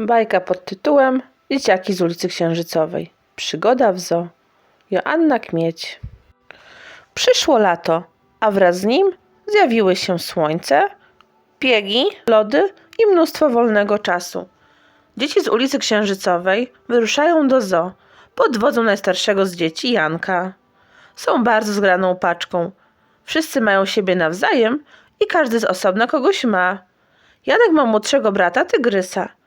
Bajka pod tytułem Dzieciaki z ulicy Księżycowej. Przygoda w zoo. Joanna Kmieć. Przyszło lato, a wraz z nim zjawiły się słońce, piegi, lody i mnóstwo wolnego czasu. Dzieci z ulicy Księżycowej wyruszają do zoo pod wodzą najstarszego z dzieci, Janka. Są bardzo zgraną paczką. Wszyscy mają siebie nawzajem i każdy z osobna kogoś ma. Janek ma młodszego brata Tygrysa,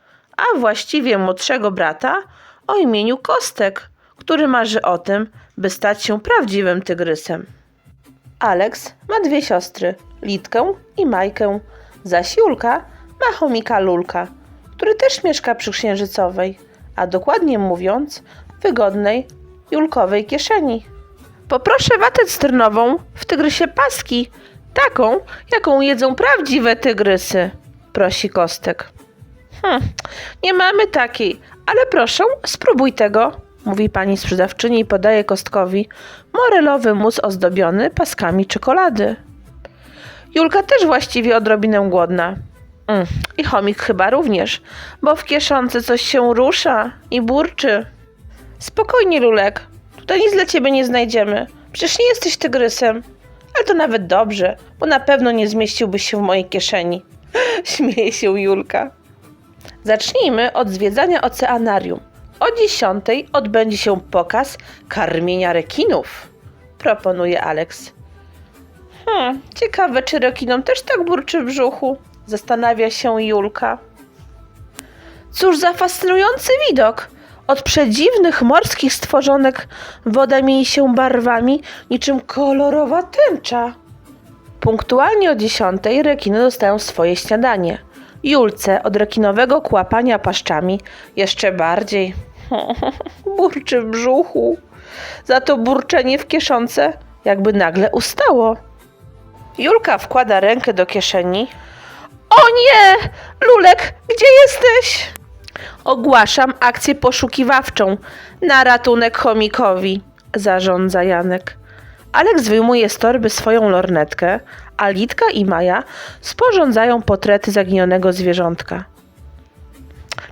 a właściwie młodszego brata o imieniu Kostek, który marzy o tym, by stać się prawdziwym tygrysem. Alex ma dwie siostry, Litkę i Majkę, zaś Julka ma chomika Lulka, który też mieszka przy Księżycowej, a dokładnie mówiąc, wygodnej Julkowej kieszeni. Poproszę watę cysternową w tygrysie paski, taką, jaką jedzą prawdziwe tygrysy, prosi Kostek. Hm, nie mamy takiej, ale proszę, spróbuj tego, mówi pani sprzedawczyni i podaje Kostkowi morelowy mus ozdobiony paskami czekolady. Julka też właściwie odrobinę głodna. Mm, I chomik chyba również, bo w kieszonce coś się rusza i burczy. Spokojnie, Lulek, tutaj nic dla ciebie nie znajdziemy. Przecież nie jesteś tygrysem. Ale to nawet dobrze, bo na pewno nie zmieściłbyś się w mojej kieszeni. Śmieje się Julka. Zacznijmy od zwiedzania oceanarium. O 10 odbędzie się pokaz karmienia rekinów, proponuje Alex. Hmm, ciekawe, czy rekinom też tak burczy w brzuchu, zastanawia się Julka. Cóż za fascynujący widok! Od przedziwnych morskich stworzonek woda mieni się barwami niczym kolorowa tęcza. Punktualnie o 10 rekiny dostają swoje śniadanie. Julce od rekinowego kłapania paszczami jeszcze bardziej burczy w brzuchu. Za to burczenie w kieszonce jakby nagle ustało. Julka wkłada rękę do kieszeni. O nie! Lulek, gdzie jesteś? Ogłaszam akcję poszukiwawczą na ratunek chomikowi, zarządza Janek. Aleks wyjmuje z torby swoją lornetkę, a Litka i Maja sporządzają portrety zaginionego zwierzątka.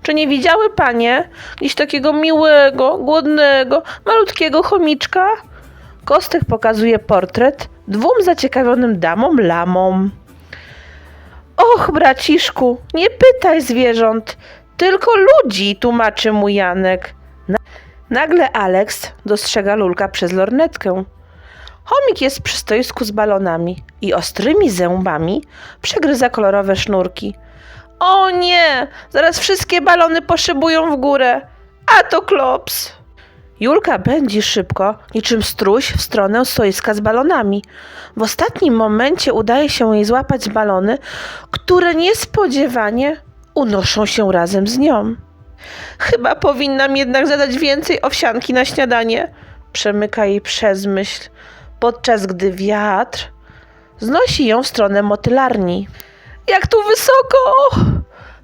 Czy nie widziały panie dziś takiego miłego, głodnego, malutkiego chomiczka? Kostek pokazuje portret dwóm zaciekawionym damom lamom. Och, braciszku, nie pytaj zwierząt, tylko ludzi, tłumaczy mu Janek. Na- Nagle Alex dostrzega Lulka przez lornetkę. Chomik jest przy stoisku z balonami i ostrymi zębami przegryza kolorowe sznurki. O nie! Zaraz wszystkie balony poszybują w górę. A to klops! Julka pędzi szybko, niczym struś w stronę stoiska z balonami. W ostatnim momencie udaje się jej złapać balony, które niespodziewanie unoszą się razem z nią. Chyba powinnam jednak zadać więcej owsianki na śniadanie, przemyka jej przez myśl, podczas gdy wiatr znosi ją w stronę motylarni. Jak tu wysoko!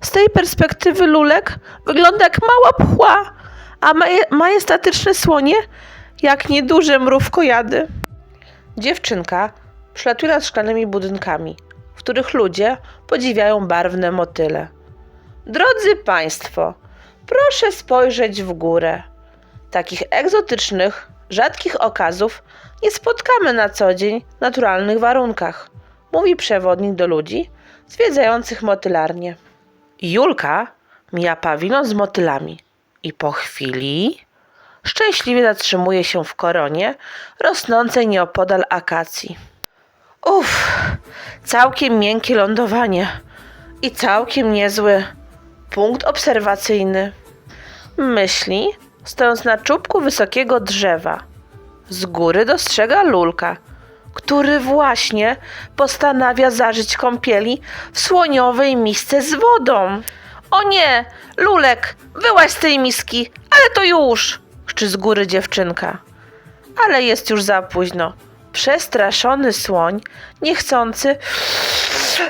Z tej perspektywy lulek wygląda jak mała pchła, a maje, majestatyczne słonie jak nieduże mrówkojady. Dziewczynka przelatuje nad szklanymi budynkami, w których ludzie podziwiają barwne motyle. Drodzy Państwo, proszę spojrzeć w górę. Takich egzotycznych, rzadkich okazów nie spotkamy na co dzień w naturalnych warunkach, mówi przewodnik do ludzi zwiedzających motylarnię. Julka mija pawilon z motylami i po chwili szczęśliwie zatrzymuje się w koronie rosnącej nieopodal akacji. Uff, całkiem miękkie lądowanie i całkiem niezły punkt obserwacyjny. Myśli, stojąc na czubku wysokiego drzewa. Z góry dostrzega lulka, który właśnie postanawia zażyć kąpieli w słoniowej misce z wodą. O nie, lulek, wyłaź z tej miski, ale to już! krzyczy z góry dziewczynka. Ale jest już za późno. Przestraszony słoń, niechcący,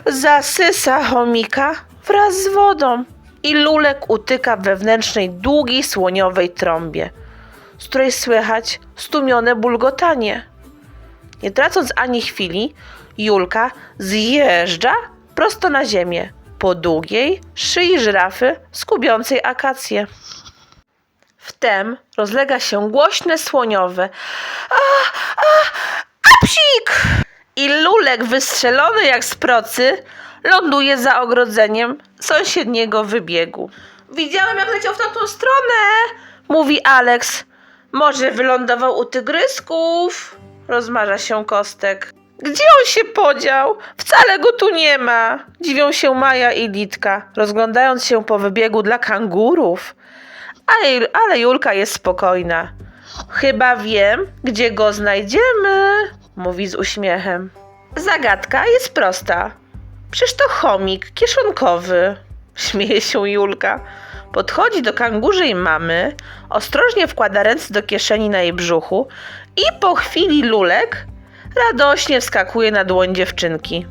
zasysa chomika wraz z wodą i lulek utyka wewnętrznej długiej słoniowej trąbie, z której słychać stumione bulgotanie. Nie tracąc ani chwili, Julka zjeżdża prosto na ziemię po długiej szyi żyrafy skubiącej akację. Wtem rozlega się głośne słoniowe a, a, a psik! I lulek wystrzelony jak z procy ląduje za ogrodzeniem sąsiedniego wybiegu. Widziałem jak leciał w tamtą stronę, mówi Alex. Może wylądował u tygrysków? Rozmarza się Kostek. Gdzie on się podział? Wcale go tu nie ma. Dziwią się Maja i Litka, rozglądając się po wybiegu dla kangurów. Ale, ale Julka jest spokojna. Chyba wiem, gdzie go znajdziemy, mówi z uśmiechem. Zagadka jest prosta. Przecież to chomik kieszonkowy. Śmieje się Julka. Podchodzi do kangurzej mamy, ostrożnie wkłada ręce do kieszeni na jej brzuchu i po chwili lulek radośnie wskakuje na dłoń dziewczynki.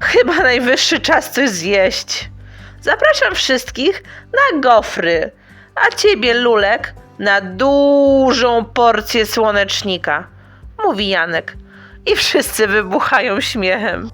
Chyba najwyższy czas coś zjeść. Zapraszam wszystkich na gofry, a ciebie, Lulek, na dużą porcję słonecznika, mówi Janek. I wszyscy wybuchają śmiechem.